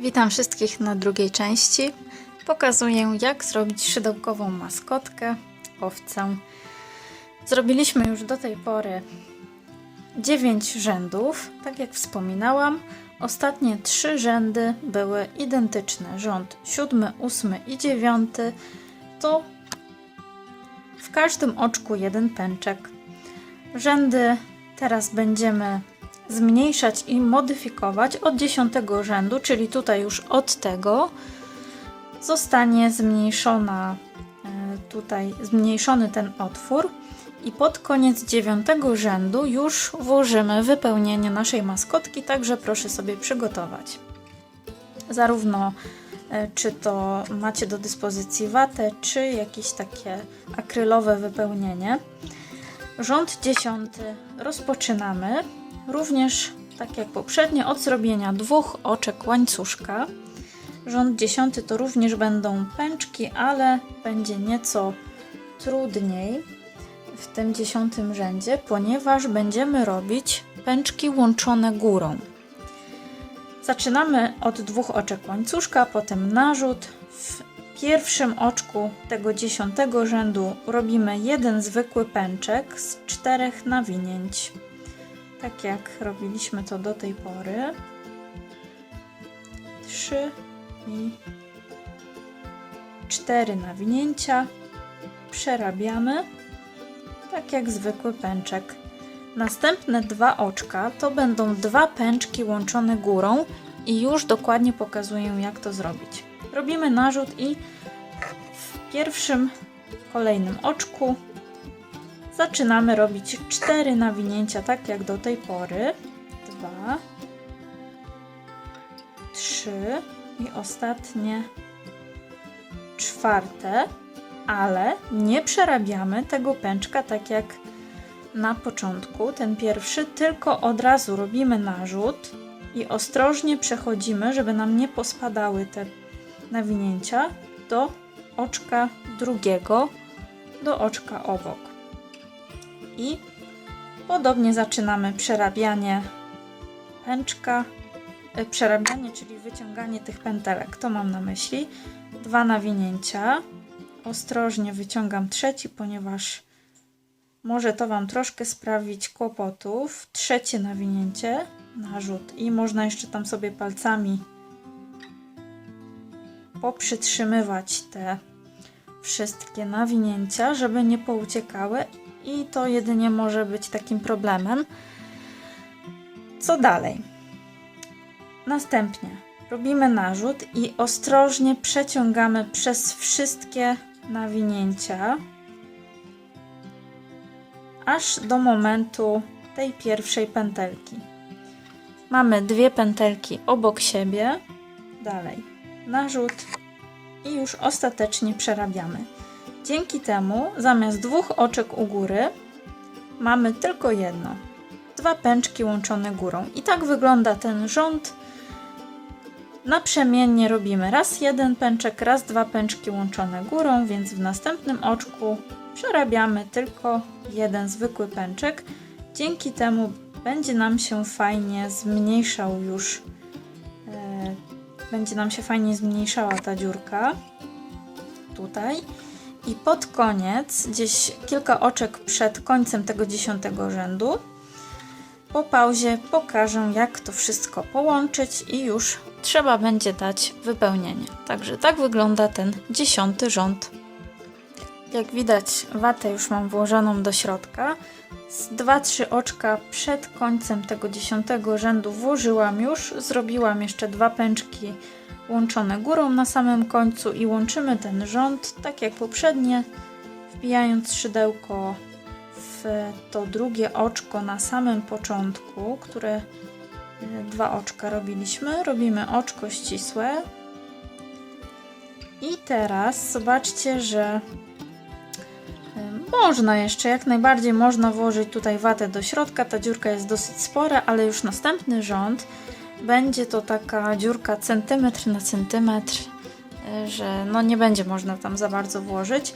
Witam wszystkich na drugiej części. Pokazuję, jak zrobić szydełkową maskotkę, owcę. Zrobiliśmy już do tej pory 9 rzędów. Tak jak wspominałam, ostatnie 3 rzędy były identyczne. Rząd 7, 8 i 9 to w każdym oczku jeden pęczek. Rzędy teraz będziemy zmniejszać i modyfikować od 10 rzędu, czyli tutaj już od tego zostanie zmniejszona e, tutaj zmniejszony ten otwór i pod koniec 9 rzędu już włożymy wypełnienie naszej maskotki, także proszę sobie przygotować. Zarówno e, czy to macie do dyspozycji watę, czy jakieś takie akrylowe wypełnienie. Rząd dziesiąty rozpoczynamy również, tak jak poprzednio, od zrobienia dwóch oczek łańcuszka. Rząd dziesiąty to również będą pęczki, ale będzie nieco trudniej w tym dziesiątym rzędzie, ponieważ będziemy robić pęczki łączone górą. Zaczynamy od dwóch oczek łańcuszka, potem narzut. W pierwszym oczku tego dziesiątego rzędu robimy jeden zwykły pęczek z czterech nawinięć. Tak jak robiliśmy to do tej pory. Trzy i cztery nawinięcia. Przerabiamy tak jak zwykły pęczek. Następne dwa oczka to będą dwa pęczki łączone górą i już dokładnie pokazuję jak to zrobić. Robimy narzut i w pierwszym kolejnym oczku zaczynamy robić cztery nawinięcia tak jak do tej pory. Dwa, trzy i ostatnie czwarte, ale nie przerabiamy tego pęczka tak jak na początku, ten pierwszy, tylko od razu robimy narzut i ostrożnie przechodzimy, żeby nam nie pospadały te nawinięcia do oczka drugiego, do oczka obok. I podobnie zaczynamy przerabianie pęczka, e, przerabianie, czyli wyciąganie tych pętelek. To mam na myśli. Dwa nawinięcia. Ostrożnie wyciągam trzeci, ponieważ może to Wam troszkę sprawić kłopotów. Trzecie nawinięcie, narzut i można jeszcze tam sobie palcami poprzytrzymywać te wszystkie nawinięcia, żeby nie pouciekały i to jedynie może być takim problemem. Co dalej? Następnie robimy narzut i ostrożnie przeciągamy przez wszystkie nawinięcia aż do momentu tej pierwszej pętelki. Mamy dwie pętelki obok siebie, dalej narzut i już ostatecznie przerabiamy. Dzięki temu zamiast dwóch oczek u góry mamy tylko jedno. Dwa pęczki łączone górą. I tak wygląda ten rząd. Naprzemiennie robimy raz jeden pęczek, raz dwa pęczki łączone górą, więc w następnym oczku przerabiamy tylko jeden zwykły pęczek. Dzięki temu będzie nam się fajnie zmniejszał już, e, będzie nam się fajnie zmniejszała ta dziurka tutaj. I pod koniec, gdzieś kilka oczek przed końcem tego dziesiątego rzędu, po pauzie pokażę, jak to wszystko połączyć i już trzeba będzie dać wypełnienie. Także tak wygląda ten dziesiąty rząd. Jak widać, watę już mam włożoną do środka. Z 2-3 oczka przed końcem tego dziesiątego rzędu włożyłam już. Zrobiłam jeszcze dwa pęczki łączone górą na samym końcu i łączymy ten rząd, tak jak poprzednie, wbijając szydełko w to drugie oczko na samym początku, które e, dwa oczka robiliśmy. Robimy oczko ścisłe. I teraz zobaczcie, że e, można jeszcze, jak najbardziej można włożyć tutaj watę do środka. Ta dziurka jest dosyć spora, ale już następny rząd będzie to taka dziurka centymetr na centymetr, y, że no nie będzie można tam za bardzo włożyć.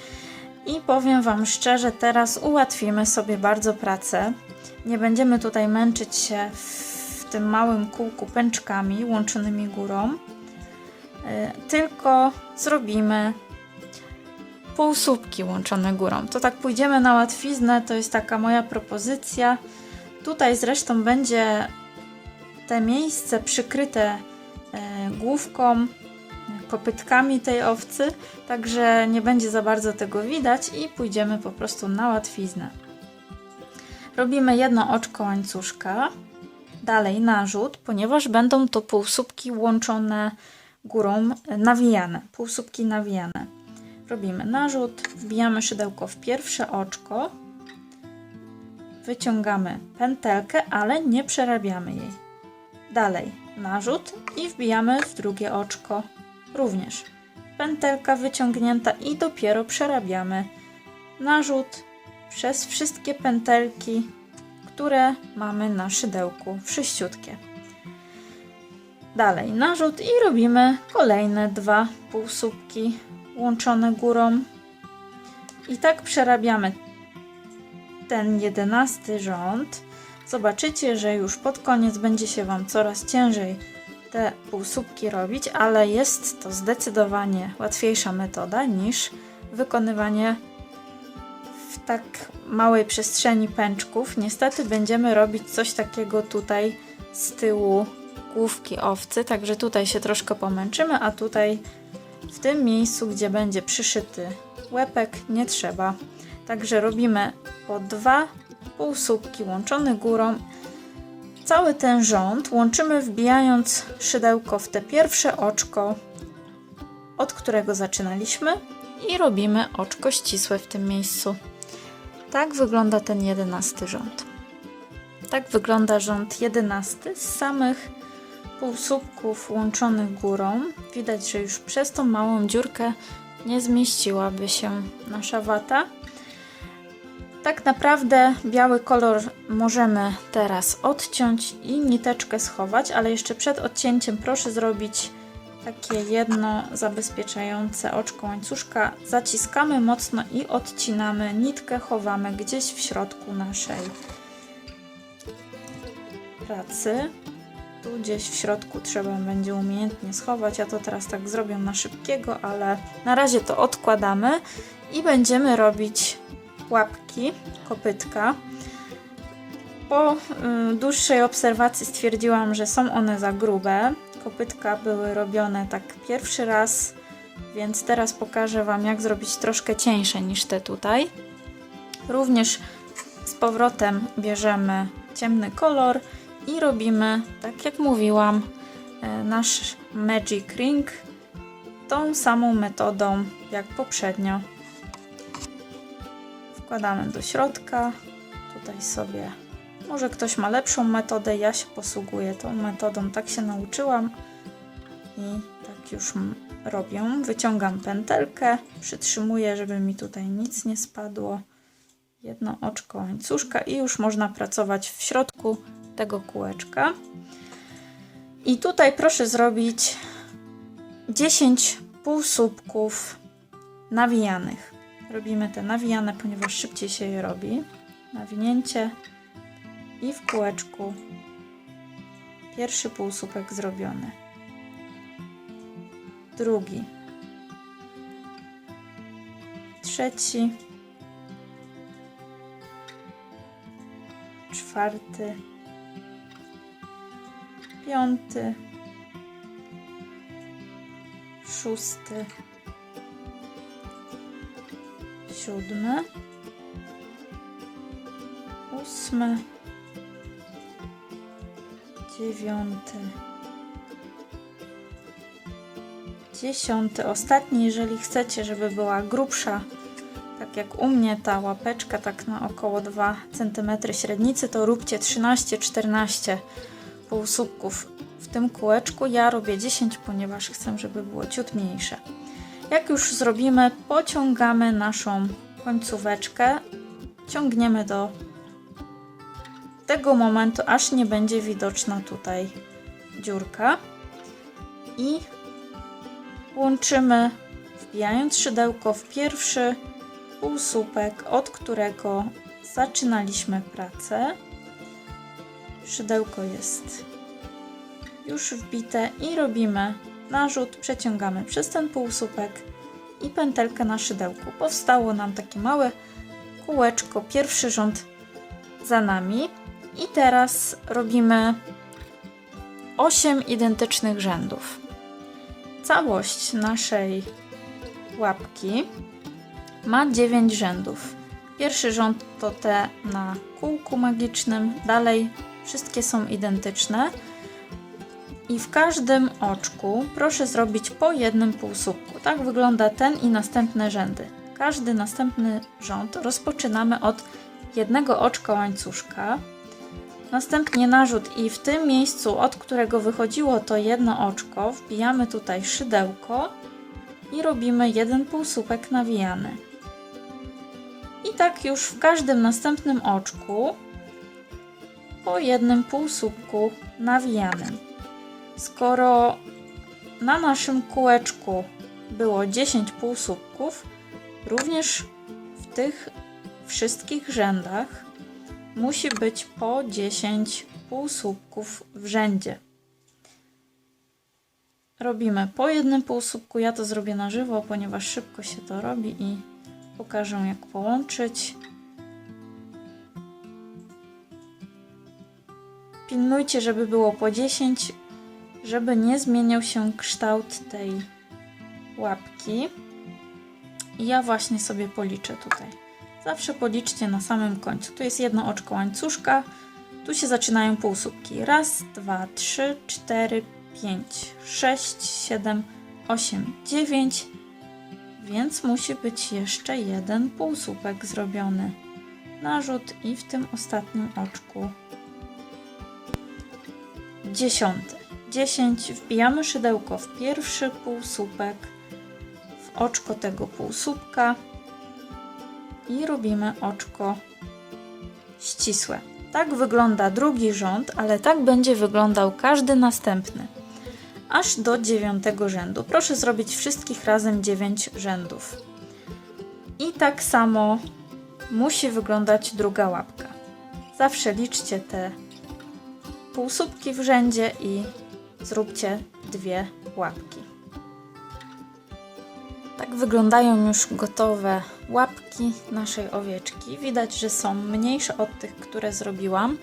I powiem Wam szczerze, teraz ułatwimy sobie bardzo pracę. Nie będziemy tutaj męczyć się w tym małym kółku pęczkami łączonymi górą, tylko zrobimy półsłupki łączone górą. To tak pójdziemy na łatwiznę, to jest taka moja propozycja. Tutaj zresztą będzie te miejsce przykryte e, główką, kopytkami tej owcy, także nie będzie za bardzo tego widać i pójdziemy po prostu na łatwiznę. Robimy jedno oczko łańcuszka, dalej narzut, ponieważ będą to półsłupki łączone górą, e, nawijane, półsłupki nawijane. Robimy narzut, wbijamy szydełko w pierwsze oczko, wyciągamy pętelkę, ale nie przerabiamy jej. Dalej narzut i wbijamy w drugie oczko również. Pętelka wyciągnięta i dopiero przerabiamy narzut przez wszystkie pętelki, które mamy na szydełku, wszyściutkie. Dalej narzut i robimy kolejne dwa półsłupki łączone górą. I tak przerabiamy ten jedenasty rząd. Zobaczycie, że już pod koniec będzie się Wam coraz ciężej te półsłupki robić, ale jest to zdecydowanie łatwiejsza metoda niż wykonywanie w tak małej przestrzeni pęczków. Niestety będziemy robić coś takiego tutaj z tyłu główki owcy, także tutaj się troszkę pomęczymy, a tutaj w tym miejscu, gdzie będzie przyszyty łepek, nie trzeba. Także robimy po dwa półsłupki łączone górą. Cały ten rząd łączymy wbijając szydełko w te pierwsze oczko, od którego zaczynaliśmy i robimy oczko ścisłe w tym miejscu. Tak wygląda ten jedenasty rząd. Tak wygląda rząd jedenasty z samych półsłupków łączonych górą. Widać, że już przez tą małą dziurkę nie zmieściłaby się nasza wata. Tak naprawdę biały kolor możemy teraz odciąć i niteczkę schować, ale jeszcze przed odcięciem proszę zrobić takie jedno zabezpieczające oczko łańcuszka. Zaciskamy mocno i odcinamy nitkę, chowamy gdzieś w środku naszej pracy. Tu gdzieś w środku trzeba będzie umiejętnie schować. Ja to teraz tak zrobię na szybkiego, ale na razie to odkładamy i będziemy robić łapki, kopytka. Po y, dłuższej obserwacji stwierdziłam, że są one za grube. Kopytka były robione tak pierwszy raz, więc teraz pokażę Wam, jak zrobić troszkę cieńsze niż te tutaj. Również z powrotem bierzemy ciemny kolor i robimy, tak jak mówiłam, e, nasz Magic Ring tą samą metodą jak poprzednio. Wkładamy do środka, tutaj sobie, może ktoś ma lepszą metodę, ja się posługuję tą metodą, tak się nauczyłam i tak już robię. Wyciągam pętelkę, przytrzymuję, żeby mi tutaj nic nie spadło. Jedno oczko łańcuszka i już można pracować w środku tego kółeczka. I tutaj proszę zrobić 10 półsłupków nawijanych. Robimy te nawijane, ponieważ szybciej się je robi. Nawinięcie i w kółeczku pierwszy półsłupek zrobiony. Drugi. Trzeci. Czwarty piąty, szósty, siódmy, ósmy, dziewiąty, dziesiąty, ostatni, jeżeli chcecie, żeby była grubsza, tak jak u mnie ta łapeczka, tak na około 2 cm średnicy, to róbcie 13-14 półsłupków w tym kółeczku. Ja robię 10, ponieważ chcę, żeby było ciut mniejsze. Jak już zrobimy, pociągamy naszą końcóweczkę, ciągniemy do tego momentu, aż nie będzie widoczna tutaj dziurka i łączymy wbijając szydełko w pierwszy półsłupek, od którego zaczynaliśmy pracę. Szydełko jest już wbite i robimy narzut, przeciągamy przez ten półsłupek i pętelkę na szydełku. Powstało nam takie małe kółeczko, pierwszy rząd za nami i teraz robimy 8 identycznych rzędów. Całość naszej łapki ma 9 rzędów. Pierwszy rząd to te na kółku magicznym, dalej wszystkie są identyczne. I w każdym oczku proszę zrobić po jednym półsłupku. Tak wygląda ten i następne rzędy. Każdy następny rząd rozpoczynamy od jednego oczka łańcuszka, następnie narzut i w tym miejscu, od którego wychodziło to jedno oczko, wbijamy tutaj szydełko i robimy jeden półsłupek nawijany. I tak już w każdym następnym oczku po jednym półsłupku nawijanym. Skoro na naszym kółeczku było 10 półsłupków, również w tych wszystkich rzędach musi być po 10 półsłupków w rzędzie. Robimy po jednym półsłupku. Ja to zrobię na żywo, ponieważ szybko się to robi i pokażę jak połączyć. Pilnujcie, żeby było po 10, żeby nie zmieniał się kształt tej łapki. I ja właśnie sobie policzę tutaj. Zawsze policzcie na samym końcu. Tu jest jedno oczko łańcuszka. Tu się zaczynają półsłupki. Raz, dwa, trzy, cztery, pięć, sześć, siedem, osiem, dziewięć. Więc musi być jeszcze jeden półsłupek zrobiony. Narzut i w tym ostatnim oczku dziesiąty. 10 wbijamy szydełko w pierwszy półsłupek, w oczko tego półsłupka i robimy oczko ścisłe. Tak wygląda drugi rząd, ale tak będzie wyglądał każdy następny. Aż do dziewiątego rzędu. Proszę zrobić wszystkich razem 9 rzędów. I tak samo musi wyglądać druga łapka. Zawsze liczcie te półsłupki w rzędzie i zróbcie dwie łapki. Tak wyglądają już gotowe łapki naszej owieczki. Widać, że są mniejsze od tych, które zrobiłam.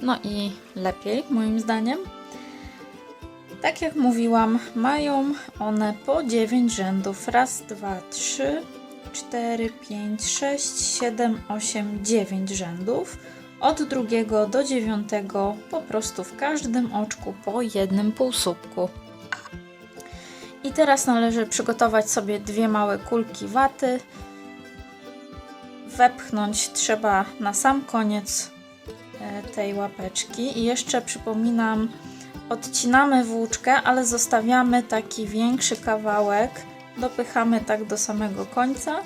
No i lepiej, moim zdaniem. Tak jak mówiłam, mają one po 9 rzędów. Raz, dwa, trzy, cztery, pięć, sześć, siedem, osiem, dziewięć rzędów. Od drugiego do dziewiątego po prostu w każdym oczku po jednym półsłupku. I teraz należy przygotować sobie dwie małe kulki waty. Wepchnąć trzeba na sam koniec e, tej łapeczki. I jeszcze przypominam, odcinamy włóczkę, ale zostawiamy taki większy kawałek. Dopychamy tak do samego końca,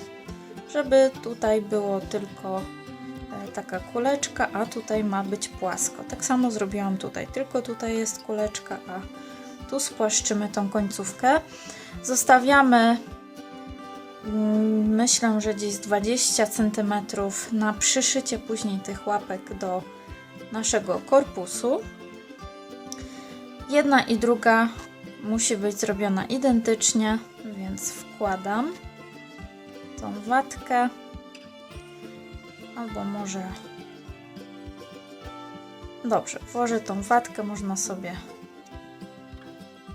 żeby tutaj było tylko taka kuleczka, a tutaj ma być płasko. Tak samo zrobiłam tutaj, tylko tutaj jest kuleczka, a tu spłaszczymy tą końcówkę. Zostawiamy mm, myślę, że gdzieś 20 cm na przyszycie później tych łapek do naszego korpusu. Jedna i druga musi być zrobiona identycznie, więc wkładam tą watkę albo może dobrze, włożę tą watkę, można sobie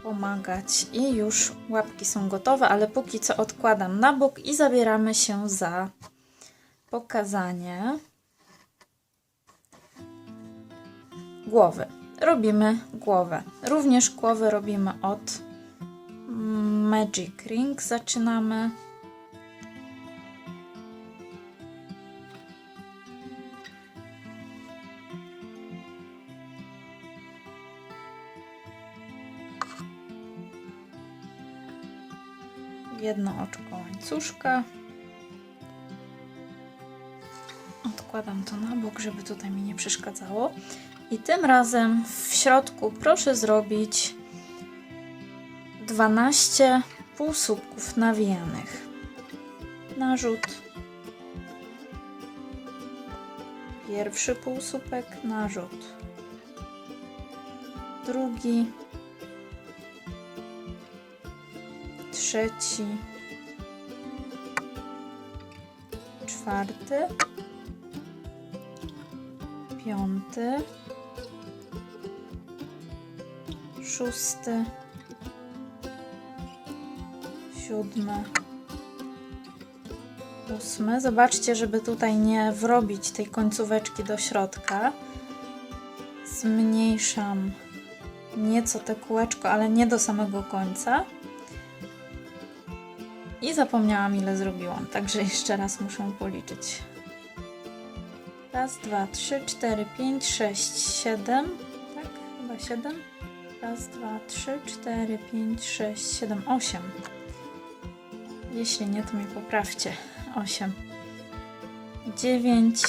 pomagać i już łapki są gotowe, ale póki co odkładam na bok i zabieramy się za pokazanie głowy. Robimy głowę. Również głowę robimy od Magic Ring. Zaczynamy. Jedno oczko łańcuszka. Odkładam to na bok, żeby tutaj mi nie przeszkadzało. I tym razem w środku proszę zrobić 12 półsłupków nawijanych. Narzut. Pierwszy półsłupek, narzut. Drugi. Trzeci, czwarty, piąty, szósty, siódmy, ósmy. Zobaczcie, żeby tutaj nie wrobić tej końcóweczki do środka. Zmniejszam nieco te kółeczko, ale nie do samego końca. I zapomniałam ile zrobiłam, także jeszcze raz muszę policzyć. Raz, dwa, trzy, cztery, pięć, sześć, siedem. Tak, chyba siedem. Raz, dwa, trzy, cztery, pięć, sześć, siedem, osiem. Jeśli nie, to mnie poprawcie. Osiem. Dziewięć.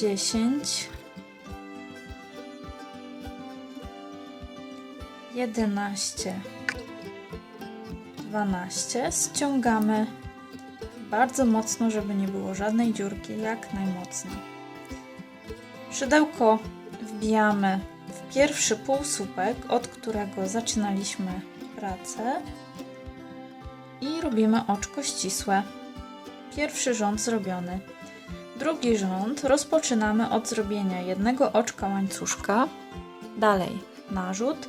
Dziesięć. Jedenaście. Dwanaście. Ściągamy bardzo mocno, żeby nie było żadnej dziurki, jak najmocniej. Szydełko wbijamy w pierwszy półsłupek, od którego zaczynaliśmy pracę i robimy oczko ścisłe. Pierwszy rząd zrobiony. Drugi rząd rozpoczynamy od zrobienia jednego oczka łańcuszka, dalej narzut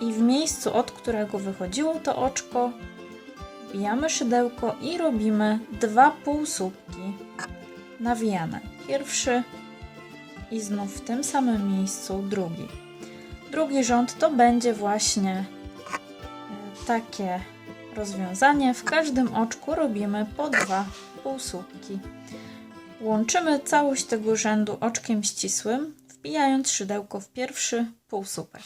i w miejscu, od którego wychodziło to oczko, wbijamy szydełko i robimy dwa półsłupki nawijane. Pierwszy i znów w tym samym miejscu drugi. Drugi rząd to będzie właśnie e, takie rozwiązanie. W każdym oczku robimy po dwa półsłupki. Łączymy całość tego rzędu oczkiem ścisłym, wbijając szydełko w pierwszy półsłupek.